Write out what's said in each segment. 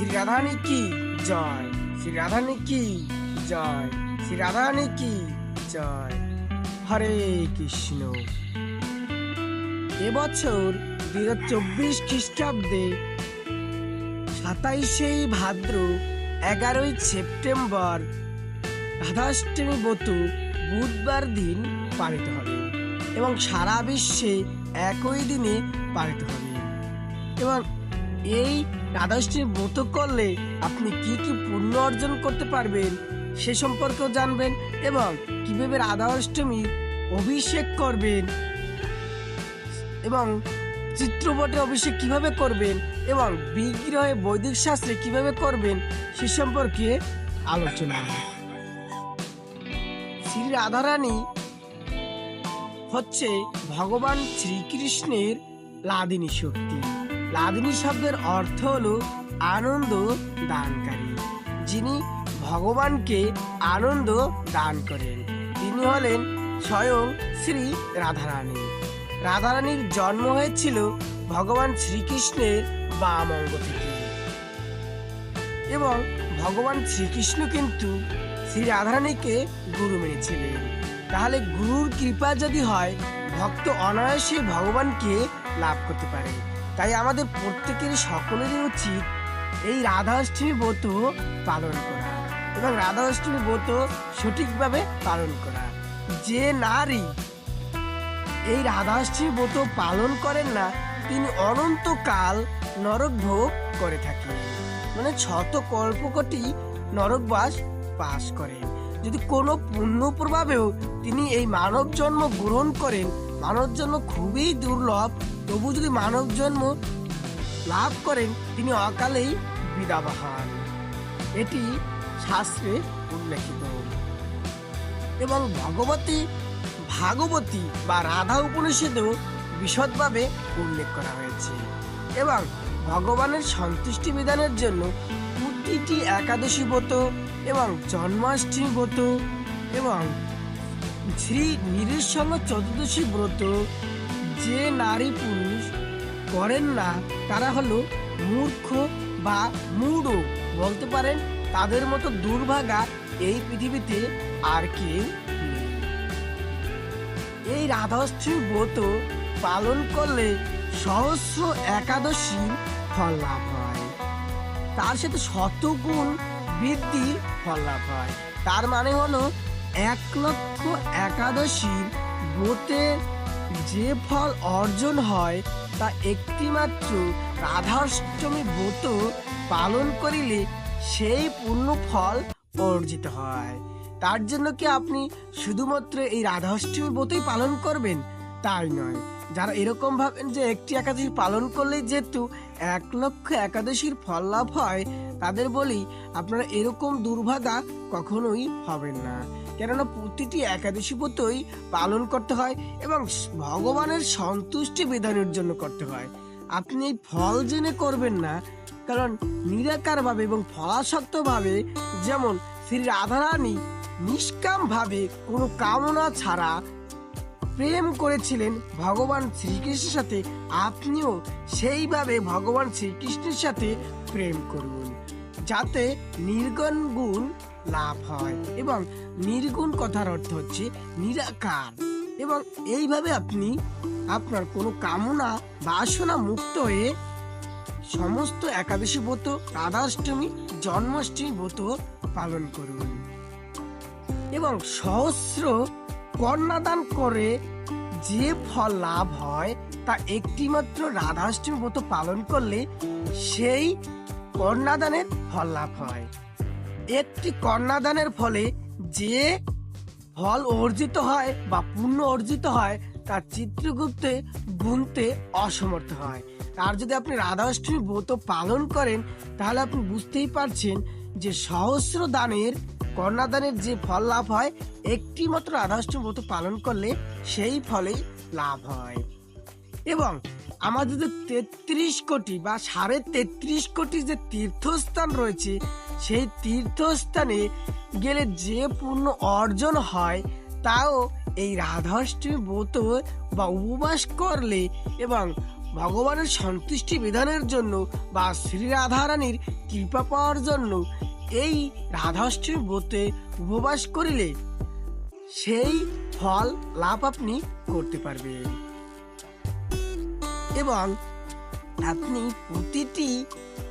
শ্রী রাধারানী কি? জয়। শ্রী রাধারানী কি? জয়। শ্রী রাধারানী কি? জয়। হরে কৃষ্ণ। এবছর দুই হাজার চব্বিশ খ্রিস্টাব্দে সাতাইশে ভাদ্র এগারোই সেপ্টেম্বর রাধাষ্টমী বতু বুধবার দিন পালিত হবে এবং সারা বিশ্বে একই দিনে পালিত হবে। এবং এই রাধাষ্টমী ব্রত করলে আপনি কি কি পুণ্য অর্জন করতে পারবেন সে সম্পর্কেও জানবেন এবং কীভাবে রাধাষ্টমী অভিষেক করবেন এবং চিত্রপটে অভিষেক কীভাবে করবেন এবং বিগ্রহে বৈদিক শাস্ত্রে কীভাবে করবেন সে সম্পর্কে আলোচনা। শ্রী রাধারানী হচ্ছে ভগবান শ্রীকৃষ্ণের লাদিনী শক্তি। লাদিনী শব্দের অর্থ হলো আনন্দ দানকারী। যিনি ভগবানকে আনন্দ দান করেন, তিনি হলেন স্বয়ং শ্রী রাধারানী। রাধারানীর জন্ম হয়েছিল ভগবান শ্রীকৃষ্ণের বাম অঙ্গ থেকে। এবং ভগবান শ্রীকৃষ্ণ কিন্তু শ্রী রাধারানীকে গুরু মেনেছিলেন। তাহলে গুরুর কৃপা যদি হয়, ভক্ত অনায়াসে ভগবানকে লাভ করতে পারে। তাই আমাদের প্রত্যেকের সকলেরই উচিত এই রাধাষ্টমী ব্রত পালন করা এবং রাধাষ্টমী ব্রত সঠিকভাবে পালন করা। যে নারী এই রাধাষ্টমী ব্রত পালন করেন না, তিনি অনন্তকাল নরক ভোগ করে থাকেন। মানে শত কল্পকটি নরকবাস পাশ করেন। যদি কোনো পুণ্য প্রভাবেও তিনি এই মানব জন্ম গ্রহণ করেন মানব জন্ম খুবই দুর্লভ। তবু যদি মানব জন্ম লাভ করেন, তিনি অকালেই বিদাবা হন এটি শাস্ত্রে উল্লেখিত। এবং ভগবতী, ভাগবতী বা রাধা উপনিষদেও বিশদভাবে উল্লেখ করা হয়েছে। এবং ভগবানের সন্তুষ্টি বিধানের জন্য প্রতিটি একাদশী ব্রত এবং জন্মাষ্টমী ব্রত এবং শ্রী নিরসঙ্গ চতুর্দশী ব্রত। যে নারী পুরুষ করেন না, তারা হলো মূর্খ বা মূঢ়। বলতে পারেন, তাদের মতো দুর্ভাগা এই পৃথিবীতে আর কেউ এই রাধাষ্টমী ব্রত পালন করলে সহস্র একাদশী ফল লাভ হয়। তার সাথে শতগুণ বৃদ্ধির ফল লাভ হয়। তার মানে হলো এক লক্ষ একাদশীর ব্রতের যে ফল অর্জন হয়, তা একটিমাত্র রাধাষ্টমী ব্রত পালন করিলে সেই পূর্ণ ফল অর্জিত হয়। তার জন্য কি আপনি শুধুমাত্র এই রাধাষ্টমী ব্রতই পালন করবেন? তাই নয়। যারা এরকম ভাবেন যে একটি একাদশী পালন করলেই যেহেতু এক লক্ষ একাদশীর ফল লাভ হয়, তাদের বলি আপনারা এরকম দুর্ভাগা কখনোই হবেন না। কেননা প্রতিটি একাদশী ব্রতই পালন করতে হয় এবং ভগবানের সন্তুষ্টি বিধানের জন্য করতে হয়। আপনি এই ফল জেনে করবেন না, কারণ নিরাকারভাবে এবং ফলাসক্ত ভাবে যেমন শ্রী রাধারানী নিষ্কাম ভাবে কোনো কামনা ছাড়া প্রেম করেছিলেন ভগবান শ্রীকৃষ্ণের সাথে, আপনিও সেইভাবে ভগবান শ্রীকৃষ্ণের সাথে প্রেম করুন। যাতে নির্গণ গুণ লাভ হয়। এবং নির্গুণ কথার অর্থ হচ্ছে নিরাকার। এবং এইভাবে আপনি আপনার কোনো কামনা, বাসনা মুক্ত হয়ে সমস্ত একাদশী ব্রত, রাধাষ্টমী, জন্মাষ্টমী ব্রত পালন করুন। এবং সহস্র কন্যাদান করে যে ফল লাভ হয়, তা একটিমাত্র রাধাষ্টমী ব্রত পালন করলে সেই কন্যাদানের ফল লাভ হয়। একটি কন্যাদানের ফলে যে ফল অর্জিত হয় বা পুণ্য অর্জিত হয়, তার চিত্রগুপ্তে গুনতে অসমর্থ হয়। আর যদি আপনি রাধাষ্টমী ব্রত পালন করেন, তাহলে আপনি বুঝতেই পারছেন যে সহস্র দানের কন্যাদানের যে ফল লাভ হয় একটি মাত্র রাধাষ্টমী ব্রত পালন করলে সেই ফলেই লাভ হয়। এবং আমাদের যে তেত্রিশ কোটি বা সাড়ে তেত্রিশ কোটি যে তীর্থস্থান রয়েছে সেই তীর্থস্থানে গেলে যে পূর্ণ অর্জন হয়, তাও এই রাধাষ্টমী ব্রত বা উপবাস করলে এবং ভগবানের সন্তুষ্টি বিধানের জন্য বা শ্রী রাধারানীর কৃপা পাওয়ার জন্য এই রাধাষ্টমী ব্রতে উপবাস করিলে সেই ফল লাভ আপনি করতে পারবেন। এবং আপনি প্রতিটি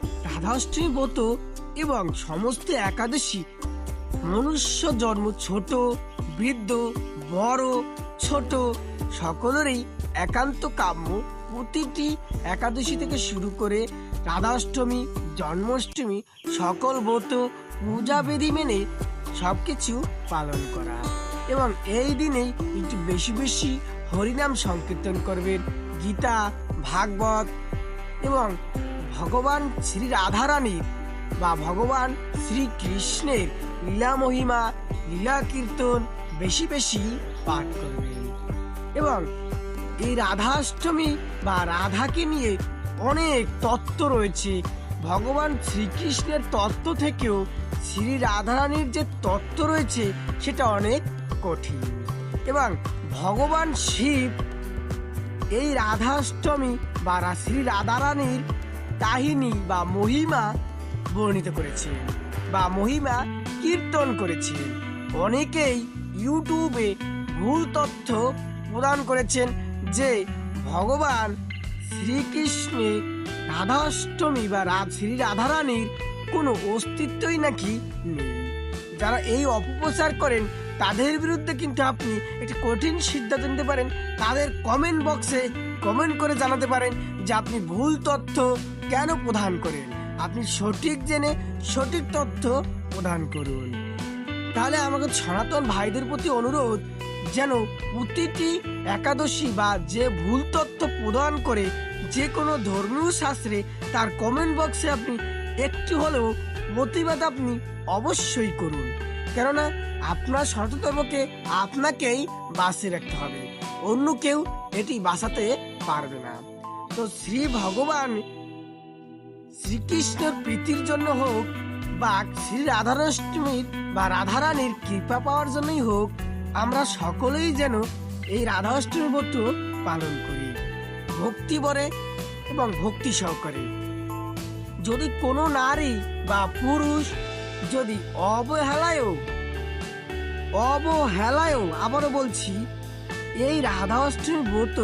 রাধাষ্টমী ব্রত এবং সমস্ত একাদশী। মনুষ্য জন্ম ছোট, বৃদ্ধ, বড়, ছোট, সকলেরই একান্ত কাম্য। প্রতিটি একাদশী থেকে শুরু করে রাধাষ্টমী, জন্মাষ্টমী, সকল ব্রত, পূজা বিধি মেনে সবকিছু পালন করা। এবং এই দিনেই একটু বেশি বেশি হরিনাম সংকীর্তন করবেন। গীতা, ভাগবত এবং ভগবান শ্রী রাধারানীর বা ভগবান শ্রীকৃষ্ণের লীলা মহিমা লীলা কীর্তন বেশি বেশি পাঠ করবেন। এবং এই রাধাষ্টমী বা রাধাকে নিয়ে অনেক তত্ত্ব রয়েছে। ভগবান শ্রীকৃষ্ণের তত্ত্ব থেকেও শ্রী রাধারানীর যে তত্ত্ব রয়েছে, সেটা অনেক কঠিন। এবং ভগবান শিব এই রাধাষ্টমী বা শ্রী রাধারানীর কাহিনী বা মহিমা বর্ণিত করেছেন বা মহিমা কীর্তন করেছেন। অনেকেই ইউটিউবে ভুল তথ্য প্রদান করেছেন যে ভগবান শ্রীকৃষ্ণের রাধাষ্টমী বা শ্রী রাধারানীর কোনো অস্তিত্বই নাকি নেই। যারা এই অপপ্রচার করেন, তাদের বিরুদ্ধে কিন্তু আপনি একটি কঠিন সিদ্ধান্ত নিতে পারেন। তাদের কমেন্ট বক্সে কমেন্ট করে জানাতে পারেন যে আপনি ভুল তথ্য কেন প্রদান করেন। আপনি সঠিক জেনে সঠিক তথ্য প্রদান করুন। তাহলে আমাকে সনাতন ভাইদের প্রতি অনুরোধ যেন প্রতিটি একাদশী বা যে ভুল তথ্য প্রদান করে যে কোনো ধর্মীয় শাস্ত্রে তার কমেন্ট বক্সে আপনি একটু হলেও প্রতিবাদ আপনি অবশ্যই করুন। কেননা আপনার সনাতন ধর্মকে আপনাকেই বাঁচিয়ে রাখতে হবে, অন্য কেউ এটি বাঁচাতে পারবে না। তো শ্রী ভগবান শ্রীকৃষ্ণের প্রীতির জন্য হোক বা শ্রী রাধারাষ্টমীর বা রাধারানীর কৃপা পাওয়ার জন্যই হোক, আমরা সকলেই যেন এই রাধাষ্টমী ব্রত পালন করি। ভক্তি বরে এবং ভক্তি সহকারে। যদি কোনো নারী বা পুরুষ যদি অবহেলায়ও অবহেলায়ও, আবারও বলছি, এই রাধা অষ্টমী ব্রত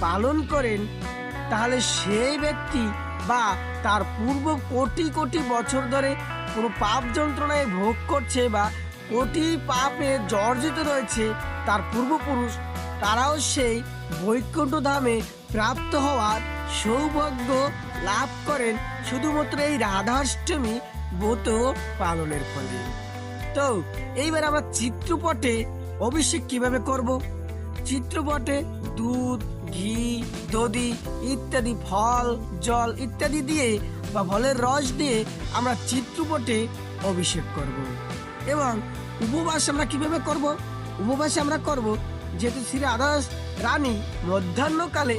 পালন করেন, তাহলে সেই ব্যক্তি বা তার পূর্ব কোটি কোটি বছর ধরে কোনো পাপ যন্ত্রণায় ভোগ করছে বা কোটি পাপে জর্জিত রয়েছে তার পূর্বপুরুষ, তারাও সেই বৈকুণ্ঠ ধামে প্রাপ্ত হওয়ার সৌভাগ্য লাভ করেন শুধুমাত্র এই রাধাষ্টমী ব্রত পালনের ফলে। তো, এইবার আমরা চিত্রপটে অভিষেক কীভাবে করব? চিত্রপটে দুধ ঘি, দধি ইত্যাদি ফল, জল ইত্যাদি দিয়ে বা ফলের রস দিয়ে আমরা চিত্রপটে অভিষেক করব। এবং উপবাস আমরা কীভাবে করব? উপবাস আমরা করব যেহেতু শ্রী রাধা রানী মধ্যাহ্নকালে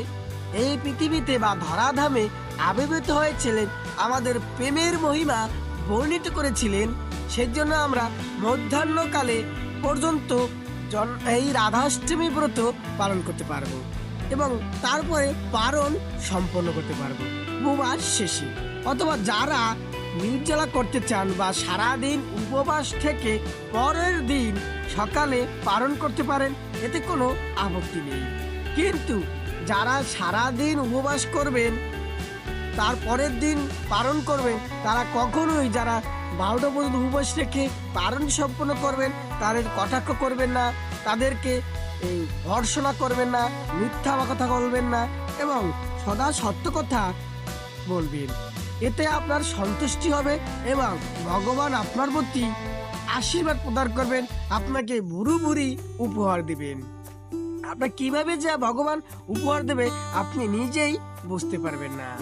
এই পৃথিবীতে বা ধরাধামে আবির্ভূত হয়েছিলেন, আমাদের প্রেমের মহিমা বর্ণিত করেছিলেন, সেজন্য আমরা মধ্যাহ্নকালে পর্যন্ত এই রাধাষ্টমী ব্রত পালন করতে পারব। এবং তারপরে পারণ সম্পন্ন করতে পারব। উপবাস শেষে। অথবা যারা নির্জলা করতে চান বা সারাদিন উপবাস থেকে পরের দিন সকালে পালন করতে পারেন, এতে কোনো আপত্তি নেই। কিন্তু যারা সারাদিন উপবাস করবেন, তার পরের দিন পালন করবেন, তারা কখনোই যারা বারোটা পর্যন্ত উপবাস রেখে পালন সম্পন্ন করবেন, তাদের কটাক্ষ করবেন না। তাদেরকে এই ভর্সনা করবেন না, মিথ্যা কথা বলবেন না এবং সদা সত্য কথা বলবেন। এতে আপনার সন্তুষ্টি হবে এবং ভগবান আপনার প্রতি আশীর্বাদ প্রদান করবেন, আপনাকে বুড়ু বুড়ি উপহার দিবেন। আপনার কীভাবে যে ভগবান উপহার দেবে আপনি নিজেই বুঝতে পারবেন না।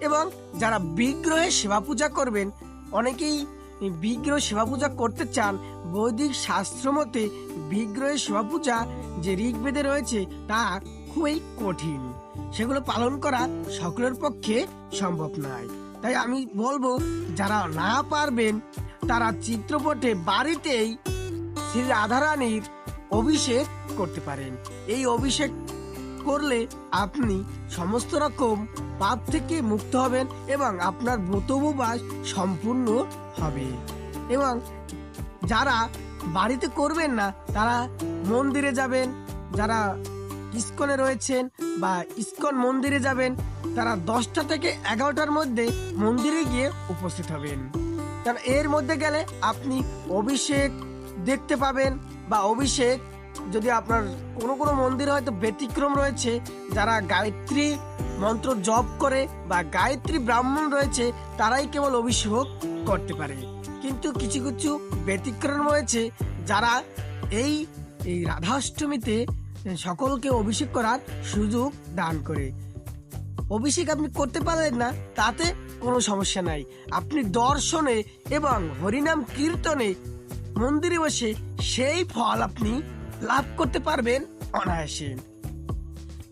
এবং যারা বিগ্রহে সেবা পূজা করবেন, অনেকেই বিগ্রহ সেবা পূজা করতে চান, বৈদিক শাস্ত্র মতে বিগ্রহের সেবা পূজা যে ঋগ্বেদে রয়েছে তা খুবই কঠিন। সেগুলো পালন করা সকলের পক্ষে সম্ভব নয়। তাই আমি বলব, যারা না পারবেন, তারা চিত্রপটে বাড়িতেই শ্রী রাধারানীর অভিষেক করতে পারেন। এই অভিষেক করলে আপনি সমস্ত রকম পাপ থেকে মুক্ত হবেন এবং আপনার ব্রত উপবাস সম্পূর্ণ হবে। এবং যারা বাড়িতে করবেন না, তারা মন্দিরে যাবেন, যারা ইস্কনে রয়েছেন বা ইস্কন মন্দিরে যাবেন, তারা দশটা থেকে এগারোটার মধ্যে মন্দিরে গিয়ে উপস্থিত হবেন। কারণ এর মধ্যে গেলে আপনি অভিষেক দেখতে পাবেন বা অভিষেক, যদি আপনার কোনো কোনো মন্দিরে হয়তো ব্যতিক্রম রয়েছে, যারা গায়ত্রী মন্ত্র জপ করে বা গায়ত্রী ব্রাহ্মণ রয়েছে, তারাই কেবল অভিষেক করতে পারে। কিন্তু কিছু কিছু ব্যতিক্রম রয়েছে যারা এই এই রাধাষ্টমীতে সকলকে অভিষেক করার সুযোগ দান করে। অভিষেক আপনি করতে পারলেন না, তাতে কোনো সমস্যা নাই। আপনি দর্শনে এবং হরিনাম কীর্তনে মন্দিরে বসে সেই ফল আপনি লাভ করতে পারবেন অনায়াসে।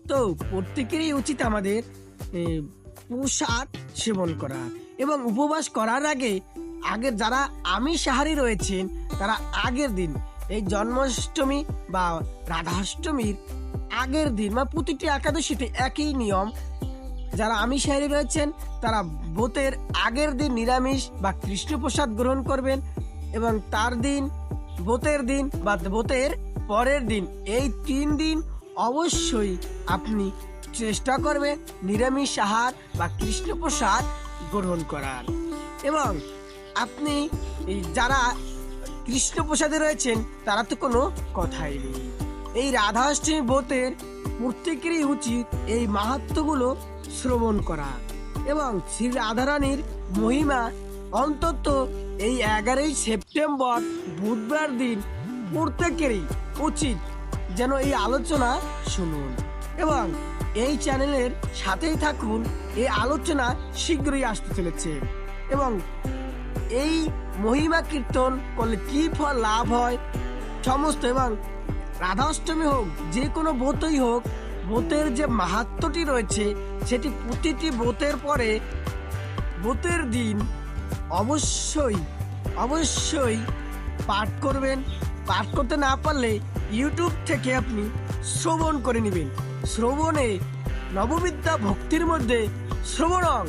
তো প্রত্যেকেরই উচিত আমাদের প্রসাদ সেবন করা। এবং উপবাস করার আগে আগের যারা আমিষাহারী রয়েছেন, তারা আগের দিন, এই জন্মাষ্টমী বা রাধাষ্টমীর আগের দিন বা প্রতিটি একাদশীতে একই নিয়ম, যারা আমিষাহারী রয়েছেন, তারা বোতের আগের দিন নিরামিষ বা কৃষ্ণপ্রসাদ গ্রহণ করবেন এবং তার দিন বোতের দিন বা বোতের পরের দিন, এই তিন দিন অবশ্যই আপনি চেষ্টা করবেন নিরামিষ আহার বা কৃষ্ণপ্রসাদ গ্রহণ করার। এবং আপনি যারা কৃষ্ণপ্রসাদে রয়েছেন, তারা তো কোনো কথাই নেই। এই রাধাষ্টমী বোতের প্রত্যেকেরই উচিত এই মাহাত্মগুলো শ্রবণ করা। এবং শ্রী রাধারানীর মহিমা অন্তত এই এগারোই সেপ্টেম্বর, বুধবার দিন প্রত্যেকেরই উচিত যেন এই আলোচনা শুনুন। এবং এই চ্যানেলের সাথেই থাকুন। এই আলোচনা শীঘ্রই আসতে চলেছে। এবং এই মহিমা কীর্তন করলে কি ফল লাভ হয়? সমস্ত এবং রাধাষ্টমী হোক, যে কোনো ব্রতই হোক, ব্রতের যে মাহাত্মটি রয়েছে, সেটি প্রতিটি ব্রতের পরে, ব্রতের দিন অবশ্যই অবশ্যই পাঠ করবেন। পাঠ করতে না পারলে ইউটিউব থেকে আপনি শ্রবণ করে নেবেন। শ্রবণে নববিদ্যা ভক্তির মধ্যে শ্রবণং।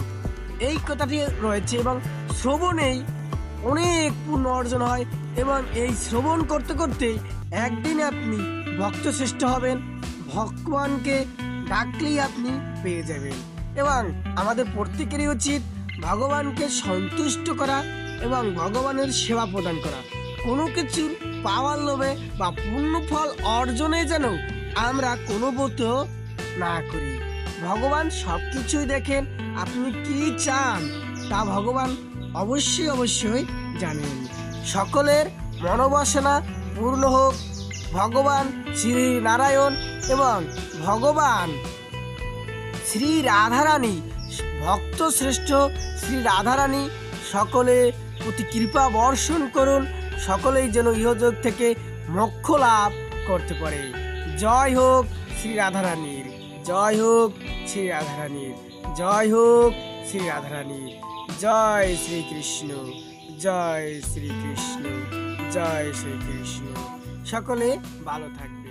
এই কথাটি রয়েছে এবং শ্রবণেই অনেক পূর্ণ অর্জন হয় এবং এই শ্রবণ করতে করতে একদিন আপনি ভক্ত শ্রেষ্ঠ হবেন, ভগবানকে ডাকলেই আপনি পেয়ে যাবেন এবং আমাদের প্রত্যেকেরই উচিত ভগবানকে সন্তুষ্ট করা এবং ভগবানের সেবা প্রদান করা। কোনো কিছুর পাওয়ার লোভে বা পূর্ণ ফল অর্জনে যেন আমরা কোনো ব্রত না করি। ভগবান সব কিছুই দেখেন, আপনি কি চান তা ভগবান অবশ্যই অবশ্যই জানেন। সকলের মনোবাসনা পূর্ণ হোক। ভগবান শ্রী নারায়ণ এবং ভগবান শ্রী রাধারানী, ভক্ত শ্রেষ্ঠ শ্রী রাধারানী, সকলে প্রতি কৃপা বর্ষণ করুন। সকলেই যেন ইহযোগ থেকে মোক্ষ লাভ করতে পারে। জয় হোক শ্রী রাধারানীর, জয় হোক শ্রী রাধারানীর, জয় হোক শ্রী রাধারানীর, জয় শ্রীকৃষ্ণ জয় শ্রীকৃষ্ণ জয় শ্রীকৃষ্ণ সকলে ভালো থাকবে